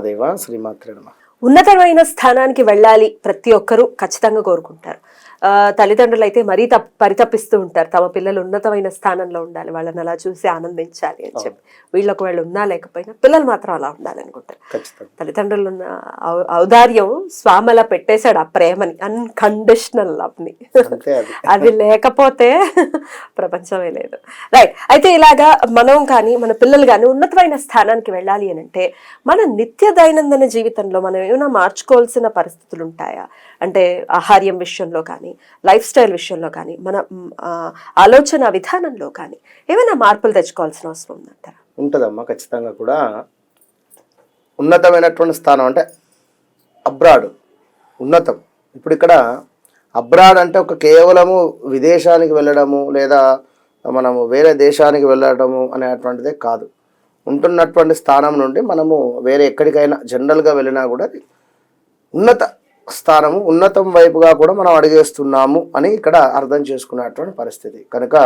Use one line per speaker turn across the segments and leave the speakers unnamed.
మహాదేవ శ్రీమాత్రే
ఉన్నతమైన స్థానానికి వెళ్ళాలి ప్రతి ఒక్కరూ ఖచ్చితంగా కోరుకుంటారు. తల్లిదండ్రులు అయితే మరీ తప్ పరితపిస్తూ ఉంటారు. తమ పిల్లలు ఉన్నతమైన స్థానంలో ఉండాలి. వాళ్ళని అలా చూసి ఆనందించాలి అని చెప్పి. వీళ్ళు ఒకవేళ ఉన్నా లేకపోయినా పిల్లలు మాత్రం అలా ఉండాలి అనుకుంటారు
ఖచ్చితంగా.
తల్లిదండ్రులు ఉన్న ఔదార్యం స్వామలా పెట్టేశాడు ఆ ప్రేమని. అన్కండిషనల్ లవ్ని
అది.
లేకపోతే ప్రపంచమే లేదు. రైట్ అయితే ఇలాగా మనం కానీ మన పిల్లలు కానీ ఉన్నతమైన స్థానానికి వెళ్ళాలి అని అంటే మన నిత్య దైనందిన జీవితంలో మనం ఏమైనా మార్చుకోవాల్సిన పరిస్థితులు ఉంటాయా? అంటే ఆహార్యం విషయంలో కానీ లైఫ్ స్టైల్ విషయంలో కానీ మన ఆలోచన విధానంలో కానీ ఏమైనా మార్పులు తెచ్చుకోవాల్సిన అవసరం ఉందంటారా?
ఉంటుందమ్మా ఖచ్చితంగా కూడా. ఉన్నతమైనటువంటి స్థానం అంటే అబ్రాడ్ ఉన్నతం. ఇప్పుడు ఇక్కడ అబ్రాడ్ అంటే ఒక కేవలము విదేశానికి వెళ్ళడము లేదా మనము వేరే దేశానికి వెళ్ళడము అనేటువంటిదే కాదు. ఉంటున్నటువంటి స్థానం నుండి మనము వేరే ఎక్కడికైనా జనరల్గా వెళ్ళినా కూడా అది ఉన్నత స్థానము ఉన్నతం వైపుగా కూడా మనం అడిగేస్తున్నాము అని ఇక్కడ అర్థం చేసుకునేటువంటి పరిస్థితి. కనుక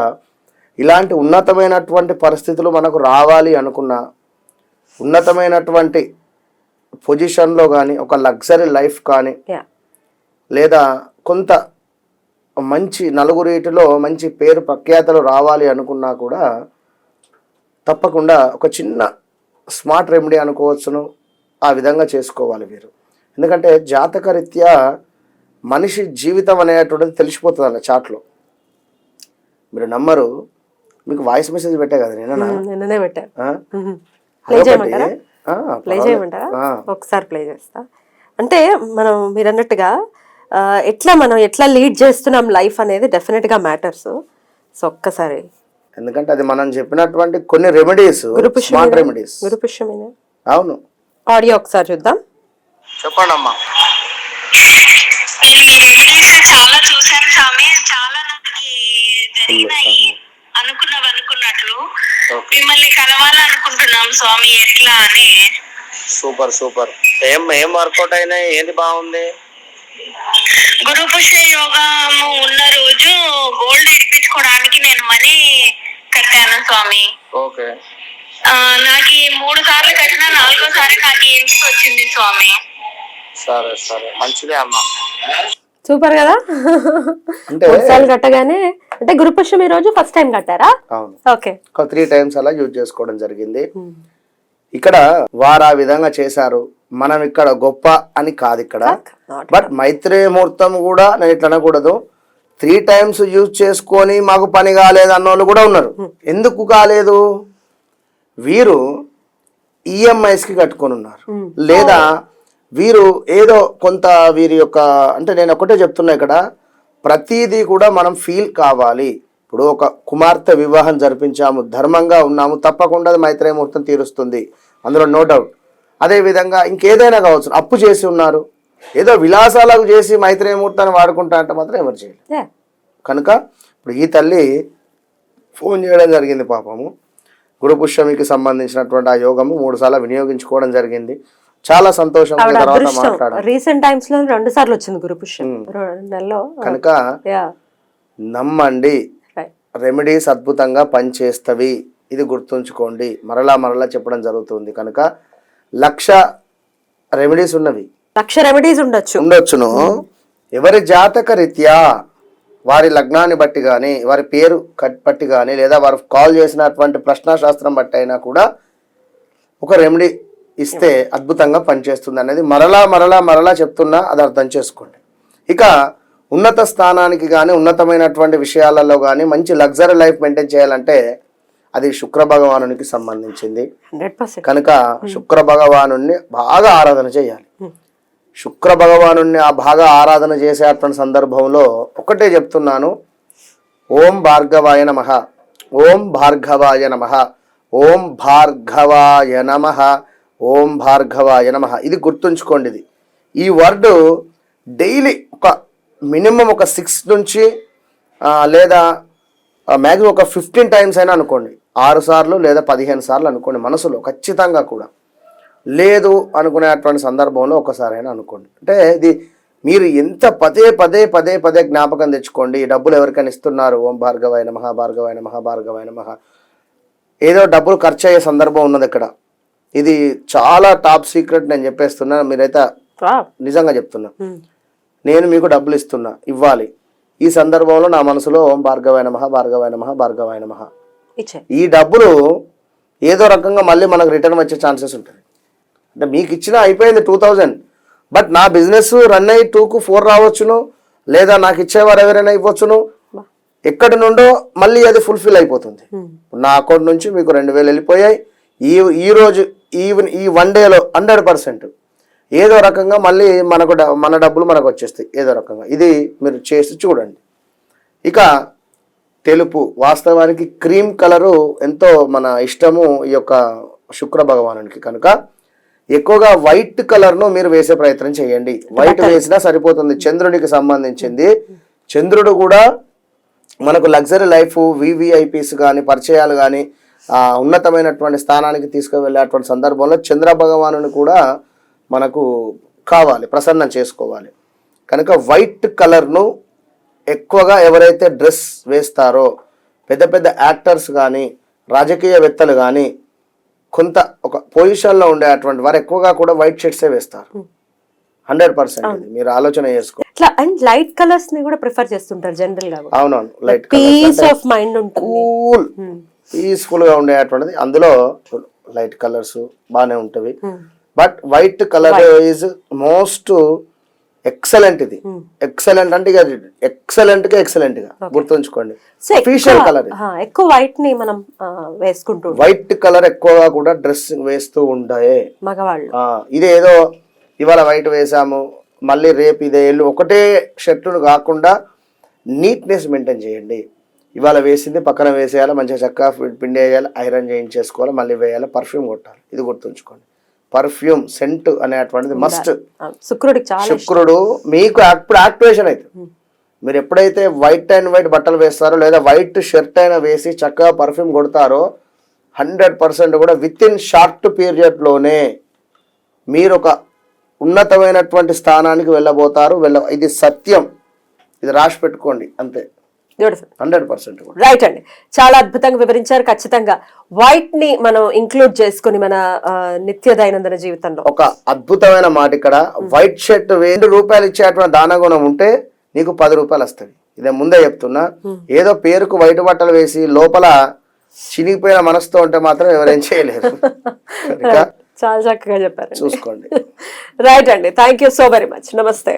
ఇలాంటి ఉన్నతమైనటువంటి పరిస్థితులు మనకు రావాలి అనుకున్న ఉన్నతమైనటువంటి పొజిషన్లో కానీ ఒక లగ్జరీ లైఫ్ కానీ లేదా కొంత మంచి నలుగురిటిలో మంచి పేరు ప్రఖ్యాతలు రావాలి అనుకున్నా కూడా తప్పకుండా ఒక చిన్న స్మార్ట్ రెమెడీ అనుకోవచ్చును. ఆ విధంగా చేసుకోవాలి మీరు ఎందుకంటే జాతక రీత్యా మనిషి జీవితం అనేటువంటిది తెలిసిపోతుంది అలా చాట్లో. మీరు నమ్మరు మీకు వాయిస్ మెసేజ్ పెట్టా కదా నేను
నిన్ననే ప్లే చేయమంటారా? ప్లే చేయమంటారా? ఒకసారి ప్లే చేస్తా. అంటే మనం మీరు అన్నట్టుగా ఎట్లా మనం ఎట్లా లీడ్ చేస్తున్నాం లైఫ్ అనేది డెఫినెట్గా మ్యాటర్స్. సో ఒక్కసారి.
ఎందుకంటే అది మనం చెప్పినటువంటి కొన్ని రెమెడీస్ స్మార్ట్ రెమెడీస్. అవును.
ఆడియో ఒకసారి చూద్దాం.
చెప్పండి అమ్మా
చాలా చూశాను స్వామి. చాలా నాకు జరిగినాయి అనుకున్నవి అనుకున్నట్లు మిమ్మల్ని కలవాలనుకుంటున్నాం స్వామి ఎట్లా అని
సూపర్ సూపర్. ఏం ఏం వర్కౌట్ అయినాయి ఏంది బాగుంది?
గురు పుష్య యోగము ఉన్న రోజు గోల్డ్ ఇడిపించుకోవడానికి నేను మనీ కట్టాను స్వామి.
ఓకే.
నాకు మూడు సార్లు కట్టినా నాలుగోసారి నాకు ఇంటికి వచ్చింది స్వామి.
సరే సరే. మంచిదే అమ్మా.
సూపర్ కదా?
అంటే
కట్టగానే అంటే గురు పుష్యం ఈ రోజు ఫస్ట్ టైం కట్టారా?
అవును.
ఓకే
ఒక త్రీ టైమ్స్ అలా యూజ్ చేసుకోవడం జరిగింది. ఇక్కడ వారు ఆ విధంగా చేశారు. మనం ఇక్కడ గొప్ప అని కాదు ఇక్కడ. బట్ మైత్రేయ ముహూర్తం కూడా నేను ఇట్లా అనకూడదు. త్రీ టైమ్స్ యూజ్ చేసుకొని మాకు పని కాలేదు అన్న వాళ్ళు కూడా ఉన్నారు. ఎందుకు కాలేదు? వీరు ఈఎంఐస్కి కట్టుకొని ఉన్నారు. లేదా వీరు ఏదో కొంత వీరి యొక్క అంటే నేను ఒకటే చెప్తున్నా ఇక్కడ ప్రతిదీ కూడా మనం ఫీల్ కావాలి. ఇప్పుడు ఒక కుమార్తె వివాహం జరిపించాము ధర్మంగా ఉన్నాము తప్పకుండా అది మైత్రేయ ముహూర్తం తీరుస్తుంది. అందులో నో డౌట్ అదేవిధంగా ఇంకేదైనా కావచ్చు అప్పు చేసి ఉన్నారు. ఏదో విలాసాలకు చేసి మైత్రేయ ముహూర్తాన్ని వాడుకుంటా అంటే మాత్రం ఎవరు చేయలేదు. కనుక ఇప్పుడు ఈ తల్లి ఫోన్ చేయడం జరిగింది పాపము. గురు పుష్యమికి సంబంధించినటువంటి ఆ యోగము మూడు సార్లు వినియోగించుకోవడం జరిగింది. చాలా సంతోషం
రీసెంట్ టైమ్స్లో రెండు సార్లు వచ్చింది గురు పుష్యం. రెండు నెలలో.
కనుక నమ్మండి. రెమెడీస్ అద్భుతంగా పనిచేస్తవి. ఇది గుర్తుంచుకోండి. మరలా మరలా చెప్పడం జరుగుతుంది. కనుక లక్ష రెమెడీస్ ఉన్నవి.
లక్ష రెమెడీస్ ఉండొచ్చు.
ఉండొచ్చును. ఎవరి జాతక రీత్యా వారి లగ్నాన్ని బట్టి కానీ వారి పేరు కట్- బట్టి కానీ లేదా వారు కాల్ చేసినటువంటి ప్రశ్నాశాస్త్రం బట్టి అయినా కూడా ఒక రెమెడీ ఇస్తే అద్భుతంగా పనిచేస్తుంది అనేది మరలా మరలా మరలా చెప్తున్నా అది అర్థం చేసుకోండి. ఇక ఉన్నత స్థానానికి కానీ ఉన్నతమైనటువంటి విషయాలలో కానీ మంచి లగ్జరీ లైఫ్ మెయింటైన్ చేయాలంటే అది శుక్ర భగవానునికి సంబంధించింది. కనుక శుక్ర భగవాను బాగా ఆరాధన చేయాలి. శుక్ర భగవాను ఆ బాగా ఆరాధన చేసేటువంటి సందర్భంలో ఒకటే చెప్తున్నాను. ఓం భార్గవాయ నమ. ఓం భార్గవాయ నమ. ఓం భార్గవాయ నమ. ఓం భార్గవాయ నమ. ఇది గుర్తుంచుకోండి ఇది ఈ వర్డ్ డైలీ ఒక మినిమం ఒక సిక్స్ నుంచి లేదా మ్యాక్సిమం ఒక ఫిఫ్టీన్ టైమ్స్ అయినా అనుకోండి. ఆరు సార్లు లేదా పదిహేను సార్లు అనుకోండి మనసులో ఖచ్చితంగా కూడా. లేదు అనుకునేటువంటి సందర్భంలో ఒకసారైనా అనుకోండి. అంటే ఇది మీరు ఎంత పదే పదే పదే పదే జ్ఞాపకం తెచ్చుకోండి. ఈ డబ్బులు ఎవరికైనా ఇస్తున్నారు? ఓం భార్గవాయన మహాభార్గవాయన మహాభార్గవాయన మహా ఏదో డబ్బులు ఖర్చు అయ్యే సందర్భం ఉన్నది ఇక్కడ. ఇది చాలా టాప్ సీక్రెట్ నేను చెప్పేస్తున్నా మీరైతే. నిజంగా చెప్తున్నా.
ఉమ్.
నేను మీకు డబ్బులు ఇస్తున్నా ఇవ్వాలి. ఈ సందర్భంలో నా మనసులో ఓం మహా భార్గవాయన మహా మహా
ఇచ్చే.
ఈ డబ్బులు ఏదో రకంగా మళ్ళీ మనకు రిటర్న్ వచ్చే ఛాన్సెస్ ఉంటుంది అంటే మీకు ఇచ్చిన అయిపోయింది టూ థౌజండ్ బట్ నా బిజినెస్ రన్ అయ్యి టూకు ఫోర్ రావచ్చును లేదా నాకు ఇచ్చేవారు ఎవరైనా ఇవ్వచ్చును ఎక్కడి నుండో మళ్ళీ అది ఫుల్ఫిల్ అయిపోతుంది. నా అకౌంట్ నుంచి మీకు రెండు వేలు వెళ్ళిపోయాయి. ఈ ఈ రోజు ఈవెన్ ఈ వన్ డేలో హండ్రెడ్ పర్సెంట్ ఏదో రకంగా మళ్ళీ మనకు డ- మన డబ్బులు మనకు వచ్చేస్తాయి. ఏదో రకంగా. ఇది మీరు చేసి చూడండి. ఇక తెలుపు. వాస్తవానికి క్రీమ్ కలరు ఎంతో మన ఇష్టము ఈ యొక్క శుక్ర భగవానునికి. కనుక ఎక్కువగా వైట్ కలర్ను మీరు వేసే ప్రయత్నం చేయండి. వైట్ వేసినా సరిపోతుంది. చంద్రునికి సంబంధించింది. చంద్రుడు కూడా మనకు లగ్జరీ లైఫ్ వివిఐపీస్ కానీ పరిచయాలు కానీ ఉన్నతమైనటువంటి స్థానానికి తీసుకువెళ్ళేటువంటి సందర్భంలో చంద్ర భగవానుని కూడా మనకు కావాలి ప్రసన్నం చేసుకోవాలి. కనుక వైట్ కలర్ను ఎక్కువగా ఎవరైతే డ్రెస్ వేస్తారో పెద్ద పెద్ద యాక్టర్స్ కానీ రాజకీయవేత్తలు కానీ కొంత ఒక పొజిషన్లో ఉండే అటువంటి వారు ఎక్కువగా కూడా వైట్ షర్ట్సే వేస్తారు. హండ్రెడ్ పర్సెంట్ మీరు ఆలోచన చేసుకో.
ఇట్లా అండ్ లైట్ కలర్స్ని కూడా ప్రిఫర్ చేస్తుంటారు జనరల్గా
అవునవును లైట్
పీస్ ఆఫ్ మైండ్ ఉంటుంది.
కూల్. పీస్ఫుల్గా ఉండేటువంటిది అందులో లైట్ కలర్స్ బాగానే ఉంటవి. But white colour is most excellent ఇది ఎక్సలెంట్ అంటే ఎక్సలెంట్గా ఎక్సలెంట్గా గుర్తుంచుకోండి. అఫీషియల్ కలర్
ఎక్కువ వైట్ని మనం వేసుకుంటూ
వైట్ కలర్ ఎక్కువగా కూడా డ్రెస్ వేస్తూ ఉంటాయి
మగవాళ్ళు.
ఆ, ఇది ఏదో ఇవాళ వైట్ వేసాము మళ్ళీ రేపు ఇదే ఒకటే షర్టును కాకుండా నీట్నెస్ మెయింటైన్ చేయండి. ఇవాళ వేసింది పక్కన వేసేయాలి మంచిగా చక్కగా పిండి వేయాలి ఐరన్ చేయించేసుకోవాలి మళ్ళీ వేయాలి పర్ఫ్యూమ్ కొట్టాలి. ఇది గుర్తుంచుకోండి. పర్ఫ్యూమ్ సెంట్ అనేటువంటిది మస్ట్.
ఇష్టం.
శుక్రుడు మీకు అప్పుడు యాక్టివేషన్ అవుతుంది మీరు ఎప్పుడైతే వైట్ అండ్ వైట్ బట్టలు వేస్తారో లేదా వైట్ షర్ట్ అయినా వేసి చక్కగా పర్ఫ్యూమ్ కొడతారో హండ్రెడ్ పర్సెంట్ కూడా విత్ ఇన్ షార్ట్ పీరియడ్లోనే మీరు ఒక ఉన్నతమైనటువంటి స్థానానికి వెళ్ళబోతారు. వెళ్ళ ఇది సత్యం. ఇది రాసి పెట్టుకోండి అంతే.
బ్యూటిఫుల్
హండ్రెడ్ పర్సెంట్
రైట్ అండి. చాలా అద్భుతంగా వివరించారు. ఖచ్చితంగా వైట్ని మనం ఇంక్లూడ్ చేసుకుని మన నిత్య దైనందిన జీవితంలో.
ఒక అద్భుతమైన మాట ఇక్కడ. వైట్ షర్ట్ రెండు రూపాయలు ఇచ్చేటువంటి దానగుణం ఉంటే నీకు పది రూపాయలు వస్తాయి. ఇదే ముందే చెప్తున్నా. ఏదో పేరుకు వైట్ బట్టలు వేసి లోపల చినిగిపోయిన మనసుతో ఉంటే మాత్రం ఎవరేం చేయలేరు. కనుక
చాలా చక్కగా చెప్పారు
చూసుకోండి.
రైట్ అండి. Thank you so very much నమస్తే